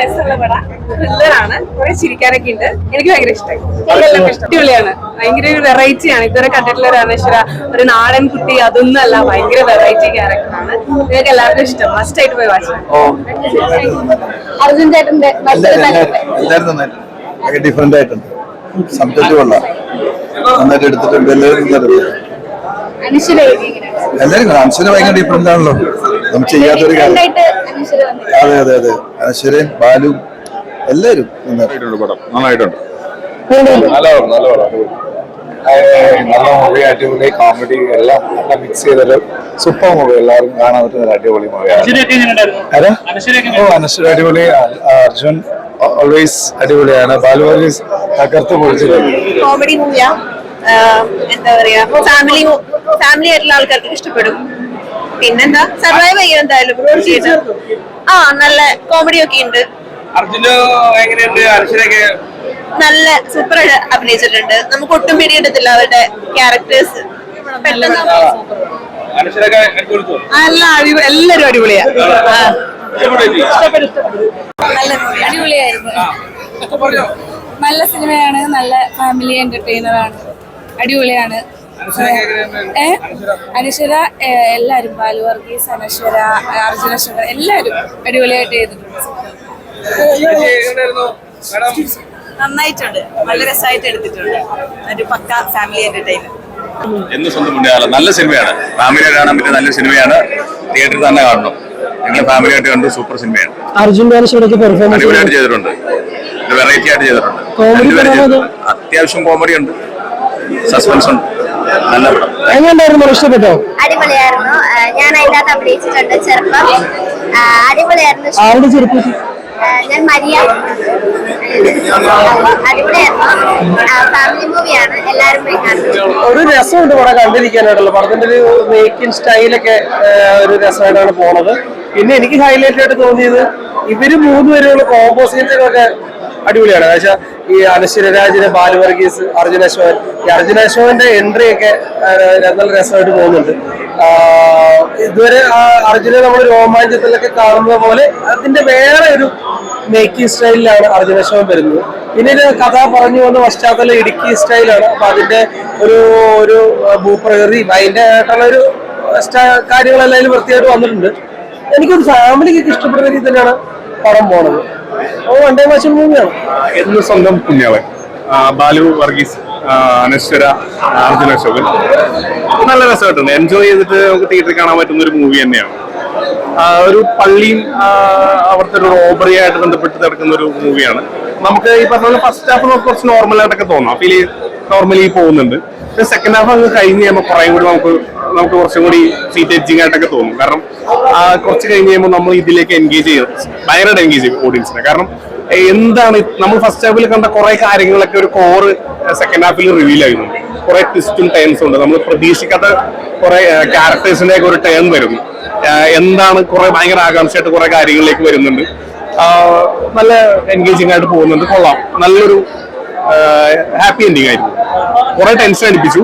രസമുള്ള പടം ത്രില്ലറാണ് കുറെ ചിരിക്കാനൊക്കെ ഉണ്ട്. എനിക്ക് ഭയങ്കര ഇഷ്ടമായി അടിപൊളിയാണ് ഭയങ്കര ഒരു വെറൈറ്റി ആണ്. ഇതുവരെ കണ്ടിട്ടുള്ള രാമേശ്വര ഒരു നാടൻ കുട്ടി അതൊന്നും അല്ല ഭയങ്കര വെറൈറ്റി ക്യാരക്ടറാണ് നിങ്ങൾക്ക് എല്ലാവർക്കും ഇഷ്ടം. മസ്റ്റ് ആയിട്ട് പോയി അർജുൻ ചേട്ടന്റെ നന്നായിട്ടുണ്ട് ഡിഫറെന്റ് ആയിട്ടുണ്ട്. സബ്ജക്റ്റ് കൊള്ളാം നന്നായിട്ട് എടുത്തിട്ടുണ്ട്. എല്ലാവരും എല്ലാവരും ഭയങ്കര ഡിഫറെന്റ് ആണല്ലോ. നമ്മൾ ചെയ്യാത്തൊരു കാര്യം. അതെ അതെ അതെ. അനശ്വരയും ബാലു എല്ലാരും നന്നായിട്ട് നന്നായിട്ടുണ്ട് പടം. നന്നായിട്ടുണ്ട്. നല്ല പടം നല്ല പടം. നല്ല മൂവി അടിപൊളി കോമഡി എല്ലാം നല്ല മിക്സ് ചെയ്തൊരു സൂപ്പർ മൂവി എല്ലാവരും കാണാൻ പറ്റുന്ന ഒരു അടിപൊളി മൂവിയാണ് ആരാ? ഓ അനശ്വര അടിപൊളി. അർജുൻ ഓൾവേസ് അടിപൊളിയാണ്. ബാലു ഓൾവേസ് തകർത്ത് പൊളിച്ചിട്ടുണ്ട് കോമഡി മൂവിയാ എന്താ പറയാ? ഫാമിലി ഫാമിലി ആയിട്ടുള്ള ആൾക്കാർക്ക് ഇഷ്ടപ്പെടും. പിന്നെന്താ? സർവൈവ് ചെയ്യും എന്തായാലും. ആ നല്ല കോമഡി ഒക്കെ ഉണ്ട്. നല്ല സൂപ്പർ അഭിനയിച്ചിട്ടുണ്ട്. നമുക്ക് ഒട്ടും പിടിയെടുത്തില്ല അവരുടെ ക്യാരക്ടേഴ്സ് പെട്ടെന്ന് എല്ലാരും അടിപൊളിയാ. നല്ല അടിപൊളിയായിരുന്നു. നല്ല സിനിമയാണ് നല്ല ഫാമിലി എന്റർടൈനർ ആണ്. അടിപൊളിയാണ്. ഏ? അനശ്വര ഏ, എല്ലാരും ബാലു വർഗീസ് അനശ്വര അർജുന ശങ്കർ എല്ലാരും അടിപൊളിയായിട്ട് ചെയ്തിട്ടുണ്ട്. നന്നായിട്ടുണ്ട്. നല്ല രസമായിട്ട് എടുത്തിട്ടുണ്ട്. ഒരു പക്ക ഫാമിലി എന്റർടൈൻമെന്റ് എന്ന് സ്വന്തം മുന്നേറാം നല്ല സിനിമയാണ്. ഫാമിലി കാണാൻ പറ്റിയ നല്ല സിനിമയാണ്. തിയേറ്ററിൽ തന്നെ കാണണം. ഞങ്ങൾ ഫാമിലി ആയിട്ട് കണ്ടു സൂപ്പർ സിനിമയാണ്. അർജുൻ അടിപൊളിയായിട്ട് ചെയ്തിട്ടുണ്ട്. വെറൈറ്റി ആയിട്ട് ചെയ്തിട്ടുണ്ട്. അത്യാവശ്യം കോമഡി ഉണ്ട്. സസ്പെൻസ് ഉണ്ട്. എങ്ങനെയുണ്ടായിരുന്നു ഇഷ്ടപ്പെട്ടോ അടിപൊളിയായിരുന്നു. ഞാൻ അതിനകത്ത് അഭിനയിച്ചിട്ടുണ്ട് ചെറുപ്പം. അടിപൊളിയായിരുന്നു. ആരുടെ ചെറുപ്പം? ഞാൻ മരിയ. ഫാമിലി മൂവിയാണ് കാണുന്നത് ഒരു രസമുണ്ട് പടം കണ്ടിരിക്കാനായിട്ടുള്ള. പടത്തിന്റെ ഒരു മേക്കിംഗ് സ്റ്റൈലൊക്കെ ഒരു രസമായിട്ടാണ് പോണത്. പിന്നെ എനിക്ക് ഹൈലൈറ്റ് ആയിട്ട് തോന്നിയത് ഇവർ മൂന്നുപേരുള്ള കോമ്പോസിറ്റൊക്കെ അടിപൊളിയാണ്. എന്നുവെച്ചാൽ ഈ അനശ്വരരാജിന്റെ ബാലുവർഗീസ് അർജുന അശോകൻ ഈ അർജുന അശോകന്റെ എൻട്രി ഒക്കെ നല്ല രസമായിട്ട് പോകുന്നുണ്ട്. ഇതുവരെ അർജുനെ നമ്മൾ രോമാഞ്ചത്തിലൊക്കെ കാണുന്ന പോലെ അതിന്റെ വേറെ ഒരു മേക്കിംഗ് സ്റ്റൈലിലാണ് അർജുന അശോകൻ വരുന്നത്. പിന്നെ ഒരു കഥ പറഞ്ഞു വന്ന പശ്ചാത്തലം ഇടുക്കി സ്റ്റൈലാണ് അപ്പൊ അതിന്റെ ഒരു ഒരു ഭൂപ്രകൃതിയും അതിന്റെ ആയിട്ടുള്ള ഒരു കാര്യങ്ങളെല്ലാം വൃത്തിയായിട്ട് വന്നിട്ടുണ്ട്. എനിക്കൊരു ഫാമിലിക്ക് ഇഷ്ടപ്പെടുന്ന രീതി തന്നെയാണ് പടം പോണത്. ഓ വണ്ടേ വാച്ചിങ് മൂവിയാണ് എന്ന് സ്വന്തം കുഞ്ഞാളൻ ബാലു വർഗീസ് അനശ്വര അർജുന അശോകൻ. നല്ല രസമായിട്ടുണ്ട്. എൻജോയ് ചെയ്തിട്ട് നമുക്ക് തിയേറ്ററിൽ കാണാൻ പറ്റുന്ന ഒരു മൂവി തന്നെയാണ്. ഒരു പള്ളിയും അവിടുത്തെ ഒരു റോബറി ആയിട്ട് ബന്ധപ്പെട്ട് നടക്കുന്ന ഒരു മൂവിയാണ് നമുക്ക് ഈ പറഞ്ഞ ഫസ്റ്റ് ഹാഫ് നമുക്ക് കുറച്ച് നോർമലായിട്ടൊക്കെ തോന്നാം. ഫീൽ നോർമലി പോകുന്നുണ്ട്. സെക്കൻഡ് ഹാഫ് അങ്ങ് കഴിഞ്ഞ് കഴിയുമ്പോൾ കുറേ കൂടി നമുക്ക് നമുക്ക് കുറച്ചും കൂടി സീറ്റ് എഡ്ജിങ് ആയിട്ടൊക്കെ തോന്നും. കാരണം കുറച്ച് കഴിഞ്ഞ് കഴിയുമ്പോൾ നമ്മൾ ഇതിലേക്ക് എൻഗേജ് ചെയ്യും. ഭയങ്കരമായിട്ട് എൻഗേജ് ചെയ്യും ഓഡിയൻസിനെ കാരണം എന്താണ് നമ്മൾ ഫസ്റ്റ് ഹാഫിൽ കണ്ട കുറെ കാര്യങ്ങളൊക്കെ ഒരു കോറ് സെക്കൻഡ് ഹാഫിൽ റിവീൽ ആയിരുന്നു. കുറെ ട്വിസ്റ്റും ടേൺസും ഉണ്ട്. നമ്മൾ പ്രതീക്ഷിക്കാത്ത കുറെ ക്യാരക്ടേഴ്സിന്റെ ഒക്കെ ഒരു ടേൺ വരും. എന്താണ് കുറെ ഭയങ്കര ആകാംക്ഷയായിട്ട് കുറെ കാര്യങ്ങളിലേക്ക് വരുന്നുണ്ട്. നല്ല എൻഗേജിങ് ആയിട്ട് പോകുന്നുണ്ട്. കൊള്ളാം. നല്ലൊരു ഹാപ്പി എൻഡിങ് ആയിരുന്നു. കുറെ ടെൻഷൻ അടിപ്പിച്ചു.